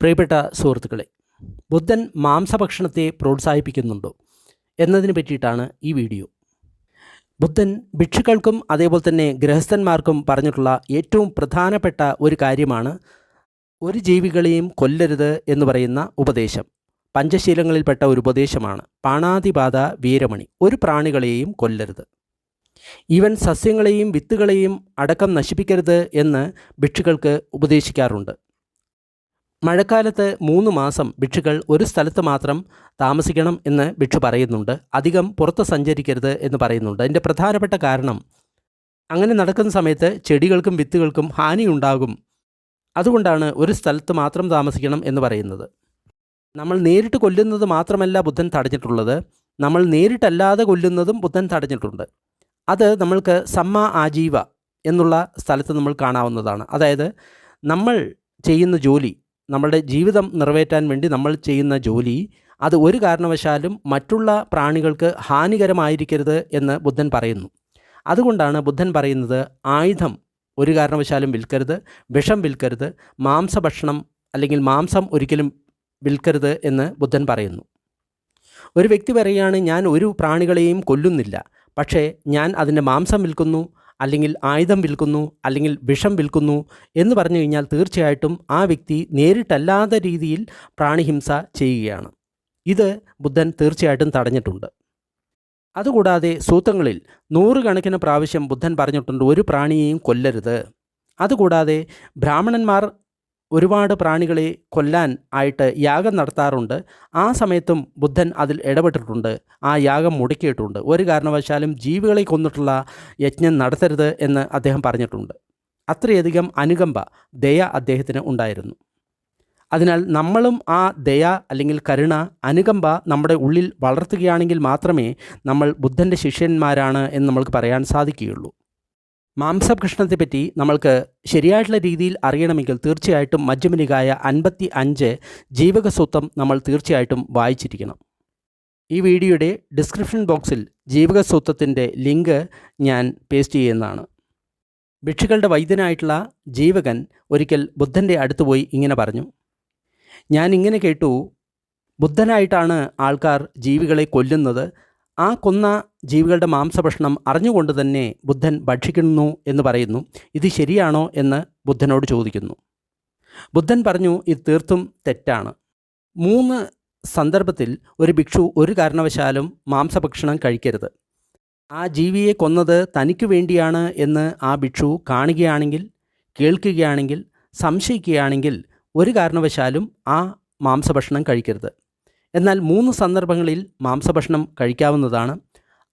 പ്രിയപ്പെട്ട സുഹൃത്തുക്കളെ ബുദ്ധൻ മാംസഭക്ഷണത്തെ പ്രോത്സാഹിപ്പിക്കുന്നുണ്ടോ എന്നതിനെ പറ്റിയിട്ടാണ് ഈ വീഡിയോ. ബുദ്ധൻ ഭിക്ഷുക്കൾക്കും അതേപോലെ തന്നെ ഗൃഹസ്ഥന്മാർക്കും പറഞ്ഞിട്ടുള്ള ഏറ്റവും പ്രധാനപ്പെട്ട ഒരു കാര്യമാണ് ഒരു ജീവികളെയും കൊല്ലരുത് എന്ന് പറയുന്ന ഉപദേശം. പഞ്ചശീലങ്ങളിൽപ്പെട്ട ഒരു ഉപദേശമാണ്. പാണാതിപാത വീരമണി ഒരു പ്രാണികളെയും കൊല്ലരുത്. ഈവൻ സസ്യങ്ങളെയും വിത്തുകളെയും അടക്കം നശിപ്പിക്കരുത് എന്ന് ഭിക്ഷുക്കൾക്ക് ഉപദേശിക്കാറുണ്ട്. മഴക്കാലത്ത് മൂന്ന് മാസം ഭിക്ഷുക്കൾ ഒരു സ്ഥലത്ത് മാത്രം താമസിക്കണം എന്ന് ഭിക്ഷു പറയുന്നുണ്ട്. അധികം പുറത്ത് സഞ്ചരിക്കരുത് എന്ന് പറയുന്നുണ്ട്. അതിന്റെ പ്രധാനപ്പെട്ട കാരണം അങ്ങനെ നടക്കുന്ന സമയത്ത് ചെടികൾക്കും വിത്തുകൾക്കും ഹാനിയുണ്ടാകും അതുകൊണ്ടാണ് ഒരു സ്ഥലത്ത് മാത്രം താമസിക്കണം എന്ന് പറയുന്നത്. നമ്മൾ നേരിട്ട് കൊല്ലുന്നത് മാത്രമല്ല ബുദ്ധൻ തടഞ്ഞിട്ടുള്ളത്. നമ്മൾ നേരിട്ടല്ലാതെ കൊല്ലുന്നതും ബുദ്ധൻ തടഞ്ഞിട്ടുണ്ട്. അത് നമ്മൾക്ക് സമ്മ ആജീവ എന്നുള്ള സ്ഥലത്ത് നമ്മൾ കാണാവുന്നതാണ്. അതായത് നമ്മൾ ചെയ്യുന്ന ജോലി നമ്മളുടെ ജീവിതം നിറവേറ്റാൻ വേണ്ടി നമ്മൾ ചെയ്യുന്ന ജോലി അത് ഒരു കാരണവശാലും മറ്റുള്ള പ്രാണികൾക്ക് ഹാനികരമായിരിക്കരുത് എന്ന് ബുദ്ധൻ പറയുന്നു. അതുകൊണ്ടാണ് ബുദ്ധൻ പറയുന്നത് ആയുധം ഒരു കാരണവശാലും വിൽക്കരുത് വിഷം വിൽക്കരുത് മാംസഭക്ഷണം അല്ലെങ്കിൽ മാംസം ഒരിക്കലും വിൽക്കരുത് എന്ന് ബുദ്ധൻ പറയുന്നു. ഒരു വ്യക്തി പറയുകയാണ് ഞാൻ ഒരു പ്രാണികളെയും കൊല്ലുന്നില്ല പക്ഷേ ഞാൻ അതിന്റെ മാംസം വിൽക്കുന്നു അല്ലെങ്കിൽ ആയുധം വിൽക്കുന്നു അല്ലെങ്കിൽ വിഷം വിൽക്കുന്നു എന്ന് പറഞ്ഞു കഴിഞ്ഞാൽ തീർച്ചയായിട്ടും ആ വ്യക്തി നേരിട്ടല്ലാത്ത രീതിയിൽ പ്രാണിഹിംസ ചെയ്യുകയാണ്. ഇത് ബുദ്ധൻ തീർച്ചയായിട്ടും തടഞ്ഞിട്ടുണ്ട്. അതുകൂടാതെ സൂത്രങ്ങളിൽ നൂറുകണക്കിന് പ്രാവശ്യം ബുദ്ധൻ പറഞ്ഞിട്ടുണ്ട് ഒരു പ്രാണിയെയും കൊല്ലരുത്. അതുകൂടാതെ ബ്രാഹ്മണന്മാർ ഒരുപാട് പ്രാണികളെ കൊല്ലാൻ ആയിട്ട് യാഗം നടത്താറുണ്ട്. ആ സമയത്തും ബുദ്ധൻ അതിൽ ഇടപെട്ടിട്ടുണ്ട്. ആ യാഗം മുടക്കിയിട്ടുണ്ട്. ഒരു കാരണവശാലും ജീവികളെ കൊന്നിട്ടുള്ള യജ്ഞം നടത്തരുത് എന്ന് അദ്ദേഹം പറഞ്ഞിട്ടുണ്ട്. അത്രയധികം അനുകമ്പ ദയ അദ്ദേഹത്തിന് ഉണ്ടായിരുന്നു. അതിനാൽ നമ്മളും ആ ദയ അല്ലെങ്കിൽ കരുണ അനുകമ്പ നമ്മുടെ ഉള്ളിൽ വളർത്തുകയാണെങ്കിൽ മാത്രമേ നമ്മൾ ബുദ്ധന്റെ ശിഷ്യന്മാരാണ് എന്ന് നമ്മൾക്ക് പറയാൻ സാധിക്കുകയുള്ളൂ. മാംസഭക്ഷണത്തെപ്പറ്റി നമ്മൾക്ക് ശരിയായിട്ടുള്ള രീതിയിൽ അറിയണമെങ്കിൽ തീർച്ചയായിട്ടും മജ്ജമനികായ അൻപത്തി അഞ്ച് ജീവകസൂത്രം നമ്മൾ തീർച്ചയായിട്ടും വായിച്ചിരിക്കണം. ഈ വീഡിയോയുടെ ഡിസ്ക്രിപ്ഷൻ ബോക്സിൽ ജീവകസൂത്രത്തിന്റെ ലിങ്ക് ഞാൻ പേസ്റ്റ് ചെയ്യുന്നതാണ്. ഭിക്ഷുക്കളുടെ വൈദ്യനായിട്ടുള്ള ജീവകൻ ഒരിക്കൽ ബുദ്ധന്റെ അടുത്ത് പോയി ഇങ്ങനെ പറഞ്ഞു ഞാൻ ഇങ്ങനെ കേട്ടു ബുദ്ധനായിട്ടാണ് ആൾക്കാർ ജീവികളെ കൊല്ലുന്നത് ആ കൊന്ന ജീവികളുടെ മാംസഭക്ഷണം അറിഞ്ഞുകൊണ്ട് തന്നെ ബുദ്ധൻ ഭക്ഷിക്കുന്നു എന്ന് പറയുന്നു. ഇത് ശരിയാണോ എന്ന് ബുദ്ധനോട് ചോദിക്കുന്നു. ബുദ്ധൻ പറഞ്ഞു ഇത് തീർത്തും തെറ്റാണ്. മൂന്ന് സന്ദർഭത്തിൽ ഒരു ഭിക്ഷു ഒരു കാരണവശാലും മാംസഭക്ഷണം കഴിക്കരുത്. ആ ജീവിയെ കൊന്നത് തനിക്ക് വേണ്ടിയാണ് എന്ന് ആ ഭിക്ഷു കാണുകയാണെങ്കിൽ കേൾക്കുകയാണെങ്കിൽ സംശയിക്കുകയാണെങ്കിൽ ഒരു കാരണവശാലും ആ മാംസഭക്ഷണം കഴിക്കരുത്. എന്നാൽ മൂന്ന് സന്ദർഭങ്ങളിൽ മാംസഭക്ഷണം കഴിക്കാവുന്നതാണ്.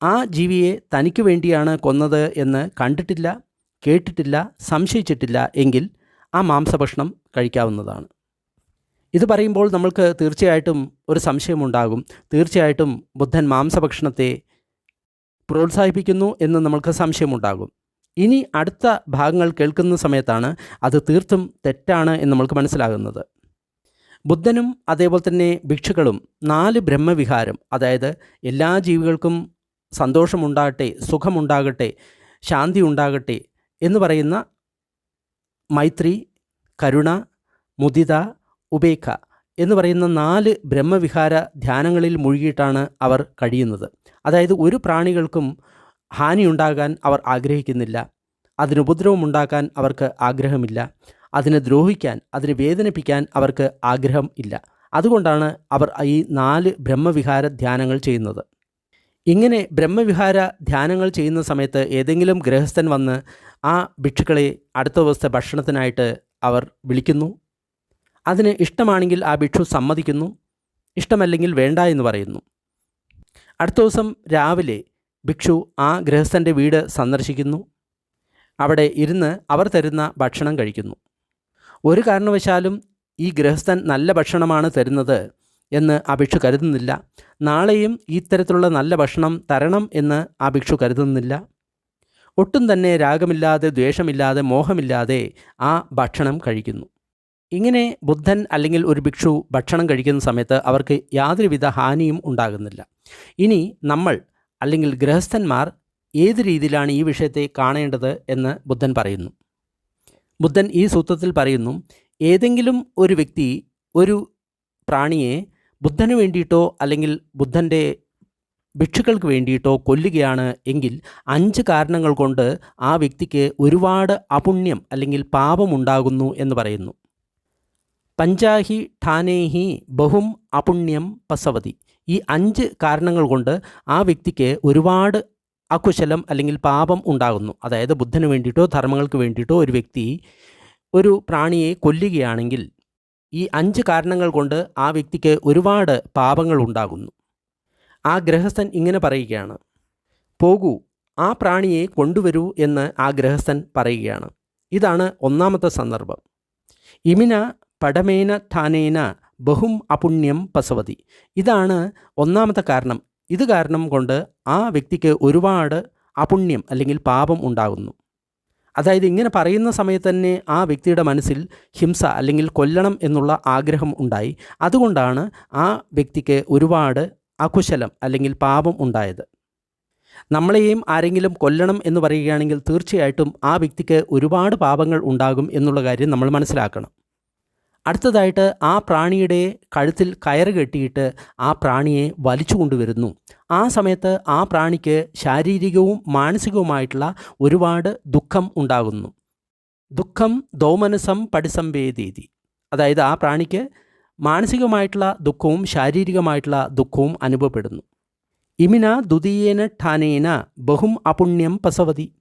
ആ ജീവിയെ തനിക്ക് വേണ്ടിയാണ് കൊന്നത് എന്ന് കണ്ടിട്ടില്ല കേട്ടിട്ടില്ല സംശയിച്ചിട്ടില്ല എങ്കിൽ ആ മാംസഭക്ഷണം കഴിക്കാവുന്നതാണ്. ഇത് പറയുമ്പോൾ നമ്മൾക്ക് തീർച്ചയായിട്ടും ഒരു സംശയമുണ്ടാകും. തീർച്ചയായിട്ടും ബുദ്ധൻ മാംസഭക്ഷണത്തെ പ്രോത്സാഹിപ്പിക്കുന്നു എന്ന് നമ്മൾക്ക് സംശയമുണ്ടാകും. ഇനി അടുത്ത ഭാഗങ്ങൾ കേൾക്കുന്ന സമയത്താണ് അത് തീർത്തും തെറ്റാണ് എന്ന് നമ്മൾക്ക് മനസ്സിലാകുന്നത്. ബുദ്ധനും അതേപോലെ തന്നെ ഭിക്ഷുക്കളും നാല് ബ്രഹ്മവിഹാരം അതായത് എല്ലാ ജീവികൾക്കും സന്തോഷമുണ്ടാകട്ടെ സുഖമുണ്ടാകട്ടെ ശാന്തി ഉണ്ടാകട്ടെ എന്ന് പറയുന്ന മൈത്രി കരുണ മുദിത ഉപേക്ഷ എന്ന് പറയുന്ന നാല് ബ്രഹ്മവിഹാര ധ്യാനങ്ങളിൽ മുഴുകിയിട്ടാണ് അവർ കഴിയുന്നത്. അതായത് ഒരു പ്രാണികൾക്കും ഹാനിയുണ്ടാകാൻ അവർ ആഗ്രഹിക്കുന്നില്ല. അതിനുപദ്രവം ഉണ്ടാക്കാൻ അവർക്ക് ആഗ്രഹമില്ല. അതിനെ ദ്രോഹിക്കാൻ അതിനെ വേദനിപ്പിക്കാൻ അവർക്ക് ആഗ്രഹം ഇല്ല. അതുകൊണ്ടാണ് അവർ ഈ നാല് ബ്രഹ്മവിഹാര ധ്യാനങ്ങൾ ചെയ്യുന്നത്. ഇങ്ങനെ ബ്രഹ്മവിഹാര ധ്യാനങ്ങൾ ചെയ്യുന്ന സമയത്ത് ഏതെങ്കിലും ഗൃഹസ്ഥൻ വന്ന് ആ ഭിക്ഷുക്കളെ അടുത്ത ദിവസത്തെ ഭക്ഷണത്തിനായിട്ട് അവർ വിളിക്കുന്നു. അതിന് ഇഷ്ടമാണെങ്കിൽ ആ ഭിക്ഷു സമ്മതിക്കുന്നു. ഇഷ്ടമല്ലെങ്കിൽ വേണ്ട എന്ന് പറയുന്നു. അടുത്ത ദിവസം രാവിലെ ഭിക്ഷു ആ ഗൃഹസ്ഥന്റെ വീട് സന്ദർശിക്കുന്നു. അവിടെ ഇരുന്ന് അവർ തരുന്ന ഭക്ഷണം കഴിക്കുന്നു. ഒരു കാരണവശാലും ഈ ഗൃഹസ്ഥൻ നല്ല ഭക്ഷണമാണ് തരുന്നത് എന്ന് ആ ഭിക്ഷു കരുതുന്നില്ല. നാളെയും ഇത്തരത്തിലുള്ള നല്ല ഭക്ഷണം തരണം എന്ന് ആ ഭിക്ഷു കരുതുന്നില്ല. ഒട്ടും തന്നെ രാഗമില്ലാതെ ദ്വേഷമില്ലാതെ മോഹമില്ലാതെ ആ ഭക്ഷണം കഴിക്കുന്നു. ഇങ്ങനെ ബുദ്ധൻ അല്ലെങ്കിൽ ഒരു ഭിക്ഷു ഭക്ഷണം കഴിക്കുന്ന സമയത്ത് അവർക്ക് യാതൊരുവിധ ഹാനിയും ഉണ്ടാകുന്നില്ല. ഇനി നമ്മൾ അല്ലെങ്കിൽ ഗൃഹസ്ഥന്മാർ ഏത് രീതിയിലാണ് ഈ വിഷയത്തെ കാണേണ്ടത് എന്ന് ബുദ്ധൻ പറയുന്നു. ബുദ്ധൻ ഈ സൂത്രത്തിൽ പറയുന്നു ഏതെങ്കിലും ഒരു വ്യക്തി ഒരു പ്രാണിയെ ബുദ്ധന് വേണ്ടിയിട്ടോ അല്ലെങ്കിൽ ബുദ്ധന്റെ ഭിക്ഷുക്കൾക്ക് വേണ്ടിയിട്ടോ കൊല്ലുകയാണ് എങ്കിൽ അഞ്ച് കാരണങ്ങൾ കൊണ്ട് ആ വ്യക്തിക്ക് ഒരുപാട് അപുണ്യം അല്ലെങ്കിൽ പാപമുണ്ടാകുന്നു എന്ന് പറയുന്നു. പഞ്ചാഹി ഠാനേഹി ബഹും അപുണ്യം പസവതി. ഈ അഞ്ച് കാരണങ്ങൾ കൊണ്ട് ആ വ്യക്തിക്ക് ഒരുപാട് അകുശലം അല്ലെങ്കിൽ പാപം ഉണ്ടാകുന്നു. അതായത് ബുദ്ധന് വേണ്ടിയിട്ടോ ധർമ്മങ്ങൾക്ക് വേണ്ടിയിട്ടോ ഒരു വ്യക്തി ഒരു പ്രാണിയെ കൊല്ലുകയാണെങ്കിൽ ഈ അഞ്ച് കാരണങ്ങൾ കൊണ്ട് ആ വ്യക്തിക്ക് ഒരുപാട് പാപങ്ങൾ ഉണ്ടാകുന്നു. ആ ഗൃഹസ്ഥൻ ഇങ്ങനെ പറയുകയാണ്. പോകൂ ആ പ്രാണിയെ കൊണ്ടുവരൂ എന്ന് ആ ഗൃഹസ്ഥൻ പറയുകയാണ്. ഇതാണ് ഒന്നാമത്തെ സന്ദർഭം. ഇമിന പടമേന ഠാനേന ബഹും അപുണ്യം പസവതി. ഇതാണ് ഒന്നാമത്തെ കാരണം. ഇത് കാരണം കൊണ്ട് ആ വ്യക്തിക്ക് ഒരുപാട് അപുണ്യം അല്ലെങ്കിൽ പാപം ഉണ്ടാകുന്നു. അതായത് ഇങ്ങനെ പറയുന്ന സമയത്ത് തന്നെ ആ വ്യക്തിയുടെ മനസ്സിൽ ഹിംസ അല്ലെങ്കിൽ കൊല്ലണം എന്നുള്ള ആഗ്രഹം ഉണ്ടായി. അതുകൊണ്ടാണ് ആ വ്യക്തിക്ക് ഒരുപാട് അകുശലം അല്ലെങ്കിൽ പാപം ഉണ്ടായത്. നമ്മളെയും ആരെങ്കിലും കൊല്ലണം എന്ന് പറയുകയാണെങ്കിൽ തീർച്ചയായിട്ടും ആ വ്യക്തിക്ക് ഒരുപാട് പാപങ്ങൾ ഉണ്ടാകും എന്നുള്ള കാര്യം നമ്മൾ മനസ്സിലാക്കണം. അടുത്തതായിട്ട് ആ പ്രാണിയുടെ കഴുത്തിൽ കയറ് കെട്ടിയിട്ട് ആ പ്രാണിയെ വലിച്ചു കൊണ്ടുവരുന്നു. ആ സമയത്ത് ആ പ്രാണിക്ക് ശാരീരികവും മാനസികവുമായിട്ടുള്ള ഒരുപാട് ദുഃഖം ഉണ്ടാകുന്നു. ദുഃഖം ദോമനസം പടിസംവേദീതി അതായത് ആ പ്രാണിക്ക് മാനസികമായിട്ടുള്ള ദുഃഖവും ശാരീരികമായിട്ടുള്ള ദുഃഖവും അനുഭവപ്പെടുന്നു. ഇമിന ദുതീയേന ഠാനേന ബഹും അപുണ്യം പസവതി.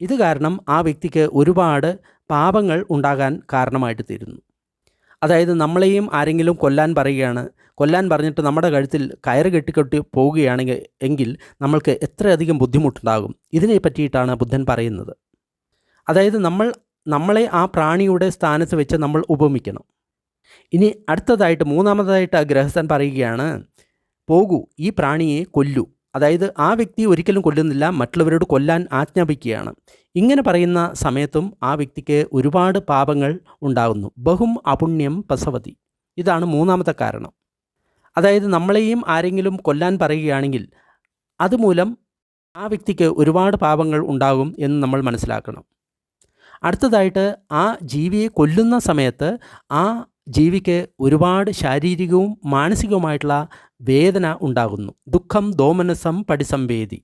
ഇത് കാരണം ആ വ്യക്തിക്ക് ഒരുപാട് പാപങ്ങൾ ഉണ്ടാകാൻ കാരണമായിട്ട് തീരുന്നു. അതായത് നമ്മളെയും ആരെങ്കിലും കൊല്ലാൻ പറയുകയാണ്. കൊല്ലാൻ പറഞ്ഞിട്ട് നമ്മുടെ കഴുത്തിൽ കയറ് കെട്ടിക്കെട്ടി പോവുകയാണെങ്കിൽ എങ്കിൽ നമ്മൾക്ക് എത്രയധികം ബുദ്ധിമുട്ടുണ്ടാകും. ഇതിനെ പറ്റിയിട്ടാണ് ബുദ്ധൻ പറയുന്നത്. അതായത് നമ്മൾ നമ്മളെ ആ പ്രാണിയുടെ സ്ഥാനത്ത് വെച്ച് നമ്മൾ ഉപമിക്കണം. ഇനി അടുത്തതായിട്ട് മൂന്നാമതായിട്ട് ആ ഗ്രഹസ്ഥൻ പറയുകയാണ് പോകൂ ഈ പ്രാണിയെ കൊല്ലൂ. അതായത് ആ വ്യക്തി ഒരിക്കലും കൊല്ലുന്നില്ല മറ്റുള്ളവരോട് കൊല്ലാൻ ആജ്ഞാപിക്കുകയാണ്. ഇങ്ങനെ പറയുന്ന സമയത്തും ആ വ്യക്തിക്ക് ഒരുപാട് പാപങ്ങൾ ഉണ്ടാകുന്നു. ബഹും അപുണ്യം പസവതി. ഇതാണ് മൂന്നാമത്തെ കാരണം. അതായത് നമ്മളെയും ആരെങ്കിലും കൊല്ലാൻ പറയുകയാണെങ്കിൽ അതുമൂലം ആ വ്യക്തിക്ക് ഒരുപാട് പാപങ്ങൾ ഉണ്ടാകും എന്ന് നമ്മൾ മനസ്സിലാക്കണം. അടുത്തതായിട്ട് ആ ജീവിയെ കൊല്ലുന്ന സമയത്ത് ആ ജീവിക്ക് ഒരുപാട് ശാരീരികവും മാനസികവുമായിട്ടുള്ള വേദന ഉണ്ടാകുന്നു. ദുഃഖം ദോമനസം പടിസംവേദി.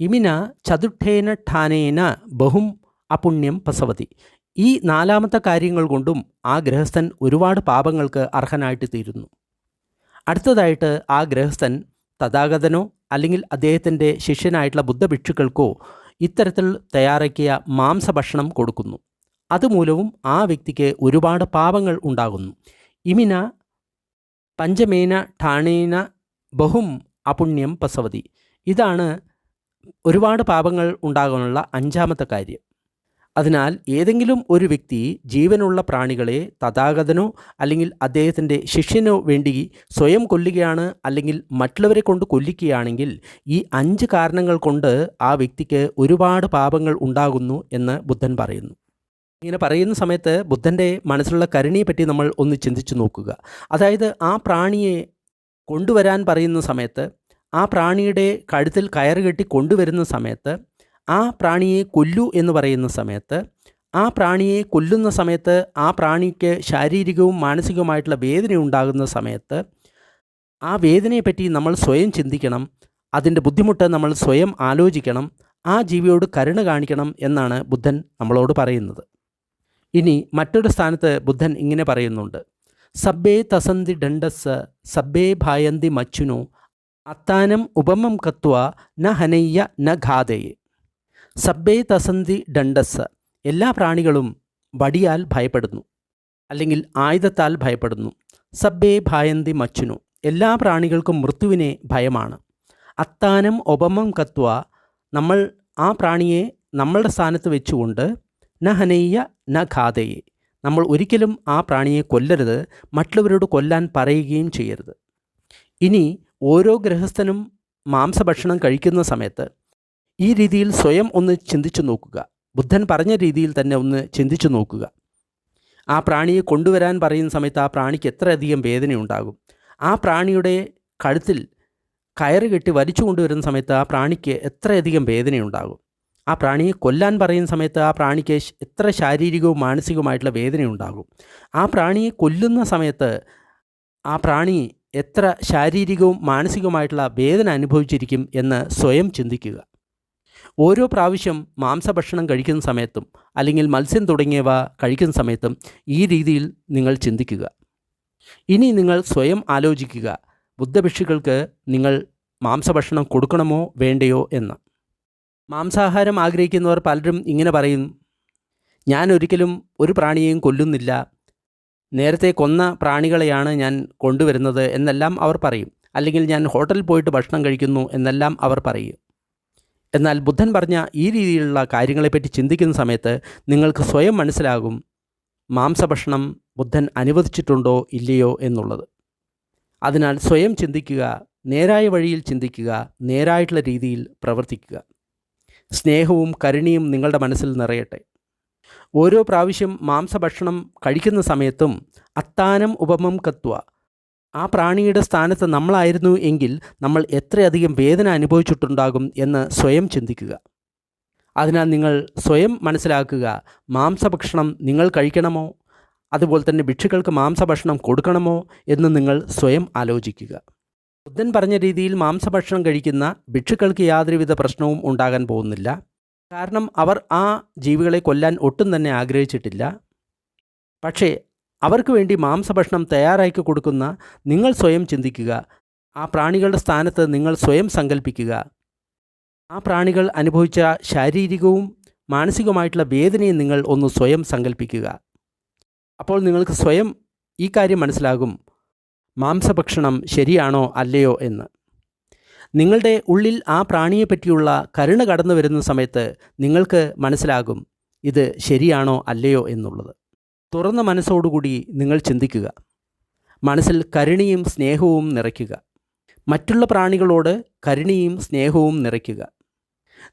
ഇമിന ചതുർത്ഥേന ഠാനേന ബഹും അപുണ്യം പ്രസവതി. ഈ നാലാമത്തെ കാര്യങ്ങൾ കൊണ്ടും ആ ഗൃഹസ്ഥൻ ഒരുപാട് പാപങ്ങൾക്ക് അർഹനായിട്ട് തീരുന്നു. അടുത്തതായിട്ട് ആ ഗൃഹസ്ഥൻ തഥാഗതനോ അല്ലെങ്കിൽ അദ്ദേഹത്തിന്റെ ശിഷ്യനായിട്ടുള്ള ബുദ്ധഭിക്ഷുക്കൾക്കോ ഇത്തരത്തിൽ തയ്യാറാക്കിയ മാംസഭക്ഷണം കൊടുക്കുന്നു. അതുമൂലവും ആ വ്യക്തിക്ക് ഒരുപാട് പാപങ്ങൾ ഉണ്ടാകുന്നു. ഇമിന പഞ്ചമേന ഠാണേന ബഹും അപുണ്യം പസവതി. ഇതാണ് ഒരുപാട് പാപങ്ങൾ ഉണ്ടാകാനുള്ള അഞ്ചാമത്തെ കാര്യം. അതിനാൽ ഏതെങ്കിലും ഒരു വ്യക്തി ജീവനുള്ള പ്രാണികളെ തഥാഗതനോ അല്ലെങ്കിൽ അദ്ദേഹത്തിന്റെ ശിഷ്യനോ വേണ്ടി സ്വയം കൊല്ലുകയാണ് അല്ലെങ്കിൽ മറ്റുള്ളവരെ കൊണ്ട് കൊല്ലിക്കുകയാണെങ്കിൽ ഈ അഞ്ച് കാരണങ്ങൾ കൊണ്ട് ആ വ്യക്തിക്ക് ഒരുപാട് പാപങ്ങൾ ഉണ്ടാകുന്നു എന്ന് ബുദ്ധൻ പറയുന്നു. ഇങ്ങനെ പറയുന്ന സമയത്ത് ബുദ്ധന്റെ മനസ്സിലുള്ള കരുണയെ പറ്റി നമ്മൾ ഒന്ന് ചിന്തിച്ചു നോക്കുക. അതായത് ആ പ്രാണിയെ കൊണ്ടുവരാൻ പറയുന്ന സമയത്ത് ആ പ്രാണിയുടെ കഴുത്തിൽ കയറ് കെട്ടി കൊണ്ടുവരുന്ന സമയത്ത് ആ പ്രാണിയെ കൊല്ലു എന്ന് പറയുന്ന സമയത്ത് ആ പ്രാണിയെ കൊല്ലുന്ന സമയത്ത് ആ പ്രാണിക്ക് ശാരീരികവും മാനസികവുമായിട്ടുള്ള വേദന ഉണ്ടാകുന്ന സമയത്ത് ആ വേദനയെപ്പറ്റി നമ്മൾ സ്വയം ചിന്തിക്കണം അതിന്റെ ബുദ്ധിമുട്ട് നമ്മൾ സ്വയം ആലോചിക്കണം ആ ജീവിയോട് കരുണ കാണിക്കണം എന്നാണ് ബുദ്ധൻ നമ്മളോട് പറയുന്നത്. ഇനി മറ്റൊരു സ്ഥാനത്ത് ബുദ്ധൻ ഇങ്ങനെ പറയുന്നുണ്ട്. സബ്ബേ തസന്തി ഡണ്ടസ് സബ്ബേ ഭായന്തി മച്ചുനു അത്താനം ഉപമം കത്വ ന ഹനയ്യ ന ഘാതയെ. സബ്ബേ തസന്തി ഡണ്ടസ് എല്ലാ പ്രാണികളും വടിയാൽ ഭയപ്പെടുന്നു അല്ലെങ്കിൽ ആയുധത്താൽ ഭയപ്പെടുന്നു. സബ്ബേ ഭായന്തി മച്ചുനു എല്ലാ പ്രാണികൾക്കും മൃത്യുവിനെ ഭയമാണ്. അത്താനം ഉപമം കത്വ നമ്മൾ ആ പ്രാണിയെ നമ്മളുടെ സ്ഥാനത്ത് വെച്ചുകൊണ്ട് ന ഹനയ്യ ന ഖാതയെ നമ്മൾ ഒരിക്കലും ആ പ്രാണിയെ കൊല്ലരുത് മറ്റുള്ളവരോട് കൊല്ലാൻ പറയുകയും ചെയ്യരുത്. ഇനി ഓരോ ഗൃഹസ്ഥനും മാംസഭക്ഷണം കഴിക്കുന്ന സമയത്ത് ഈ രീതിയിൽ സ്വയം ഒന്ന് ചിന്തിച്ചു നോക്കുക. ബുദ്ധൻ പറഞ്ഞ രീതിയിൽ തന്നെ ഒന്ന് ചിന്തിച്ചു നോക്കുക. ആ പ്രാണിയെ കൊണ്ടുവരാൻ പറയുന്ന സമയത്ത് ആ പ്രാണിക്ക് എത്രയധികം വേദനയുണ്ടാകും ആ പ്രാണിയുടെ കഴുത്തിൽ കയറ് കെട്ടി വലിച്ചു കൊണ്ടുവരുന്ന സമയത്ത് ആ പ്രാണിക്ക് എത്രയധികം വേദനയുണ്ടാകും. ആ പ്രാണിയെ കൊല്ലാൻ പറയുന്ന സമയത്ത് ആ പ്രാണിക്ക് എത്ര ശാരീരികവും മാനസികവുമായിട്ടുള്ള വേദനയുണ്ടാകും ആ പ്രാണിയെ കൊല്ലുന്ന സമയത്ത് ആ പ്രാണി എത്ര ശാരീരികവും മാനസികവുമായിട്ടുള്ള വേദന അനുഭവിച്ചിരിക്കും എന്ന് സ്വയം ചിന്തിക്കുക. ഓരോ പ്രാവശ്യം മാംസഭക്ഷണം കഴിക്കുന്ന സമയത്തും അല്ലെങ്കിൽ മത്സ്യം തുടങ്ങിയവ കഴിക്കുന്ന സമയത്തും ഈ രീതിയിൽ നിങ്ങൾ ചിന്തിക്കുക. ഇനി നിങ്ങൾ സ്വയം ആലോചിക്കുക. ബുദ്ധഭിക്ഷുക്കൾക്ക് നിങ്ങൾ മാംസഭക്ഷണം കൊടുക്കണമോ വേണ്ടയോ എന്ന്. മാംസാഹാരം ആഗ്രഹിക്കുന്നവർ പലരും ഇങ്ങനെ പറയും ഞാൻ ഒരിക്കലും ഒരു പ്രാണിയെയും കൊല്ലുന്നില്ല. നേരത്തെ കൊന്ന പ്രാണികളെയാണ് ഞാൻ കൊണ്ടുവരുന്നത് എന്നെല്ലാം അവർ പറയും. അല്ലെങ്കിൽ ഞാൻ ഹോട്ടലിൽ പോയിട്ട് ഭക്ഷണം കഴിക്കുന്നു എന്നെല്ലാം അവർ പറയും. എന്നാൽ ബുദ്ധൻ പറഞ്ഞ ഈ രീതിയിലുള്ള കാര്യങ്ങളെപ്പറ്റി ചിന്തിക്കുന്ന സമയത്ത് നിങ്ങൾക്ക് സ്വയം മനസ്സിലാകും മാംസഭക്ഷണം ബുദ്ധൻ അനുവദിച്ചിട്ടുണ്ടോ ഇല്ലയോ എന്നുള്ളത്. അതിനാൽ സ്വയം ചിന്തിക്കുക നേരായ വഴിയിൽ ചിന്തിക്കുക നേരായിട്ടുള്ള രീതിയിൽ പ്രവർത്തിക്കുക. സ്നേഹവും കരുണയും നിങ്ങളുടെ മനസ്സിൽ നിറയട്ടെ. ഓരോ പ്രാവശ്യം മാംസഭക്ഷണം കഴിക്കുന്ന സമയത്തും അത്താനം ഉപമം കത്വ ആ പ്രാണിയുടെ സ്ഥാനത്ത് നമ്മളായിരുന്നു എങ്കിൽ നമ്മൾ എത്രയധികം വേദന അനുഭവിച്ചിട്ടുണ്ടാകും എന്ന് സ്വയം ചിന്തിക്കുക. അതിനാൽ നിങ്ങൾ സ്വയം മനസ്സിലാക്കുക മാംസഭക്ഷണം നിങ്ങൾ കഴിക്കണമോ? അതുപോലെ തന്നെ ഭിക്ഷുക്കൾക്ക് മാംസഭക്ഷണം കൊടുക്കണമോ എന്ന് നിങ്ങൾ സ്വയം ആലോചിക്കുക. ബുദ്ധൻ പറഞ്ഞ രീതിയിൽ മാംസഭക്ഷണം കഴിക്കുന്ന ഭിക്ഷുക്കൾക്ക് യാതൊരുവിധ പ്രശ്നവും ഉണ്ടാകാൻ പോകുന്നില്ല. കാരണം അവർ ആ ജീവികളെ കൊല്ലാൻ ഒട്ടും തന്നെ ആഗ്രഹിച്ചിട്ടില്ല. പക്ഷേ അവർക്ക് വേണ്ടി മാംസഭക്ഷണം തയ്യാറാക്കി കൊടുക്കുന്ന നിങ്ങൾ സ്വയം ചിന്തിക്കുക. ആ പ്രാണികളുടെ സ്ഥാനത്ത് നിങ്ങൾ സ്വയം സങ്കല്പിക്കുക ആ പ്രാണികൾ അനുഭവിച്ച ശാരീരികവും മാനസികവുമായിട്ടുള്ള വേദനയും നിങ്ങൾ ഒന്ന് സ്വയം സങ്കല്പിക്കുക അപ്പോൾ നിങ്ങൾക്ക് സ്വയം ഈ കാര്യം മനസ്സിലാകും. മാംസഭക്ഷണം ശരിയാണോ അല്ലയോ എന്ന്. നിങ്ങളുടെ ഉള്ളിൽ ആ പ്രാണിയെപ്പറ്റിയുള്ള കരുണ കടന്നു വരുന്ന സമയത്ത് നിങ്ങൾക്ക് മനസ്സിലാകും ഇത് ശരിയാണോ അല്ലയോ എന്നുള്ളത്. തുറന്ന മനസ്സോടുകൂടി നിങ്ങൾ ചിന്തിക്കുക. മനസ്സിൽ കരുണയും സ്നേഹവും നിറയ്ക്കുക. മറ്റുള്ള പ്രാണികളോട് കരുണയും സ്നേഹവും നിറയ്ക്കുക.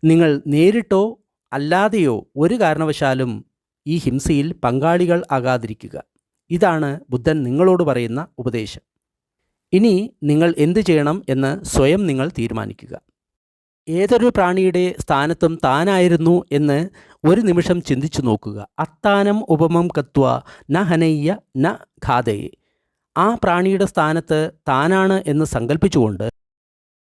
നിങ്ങൾ നേരിട്ടോ അല്ലാതെയോ ഒരു കാരണവശാലും ഈ ഹിംസയിൽ പങ്കാളികൾ ആകാതിരിക്കുക. ഇതാണ് ബുദ്ധൻ നിങ്ങളോട് പറയുന്ന ഉപദേശം. ഇനി നിങ്ങൾ എന്ത് ചെയ്യണം എന്ന് സ്വയം നിങ്ങൾ തീരുമാനിക്കുക. ഏതൊരു പ്രാണിയുടെ സ്ഥാനത്തും താനായിരുന്നു എന്ന് ഒരു നിമിഷം ചിന്തിച്ചു നോക്കുക. അത്താനം ഉപമം കത്വ ന ഹനയ്യ ന ഖാതയെ ആ പ്രാണിയുടെ സ്ഥാനത്ത് താനാണ് എന്ന് സങ്കല്പിച്ചുകൊണ്ട്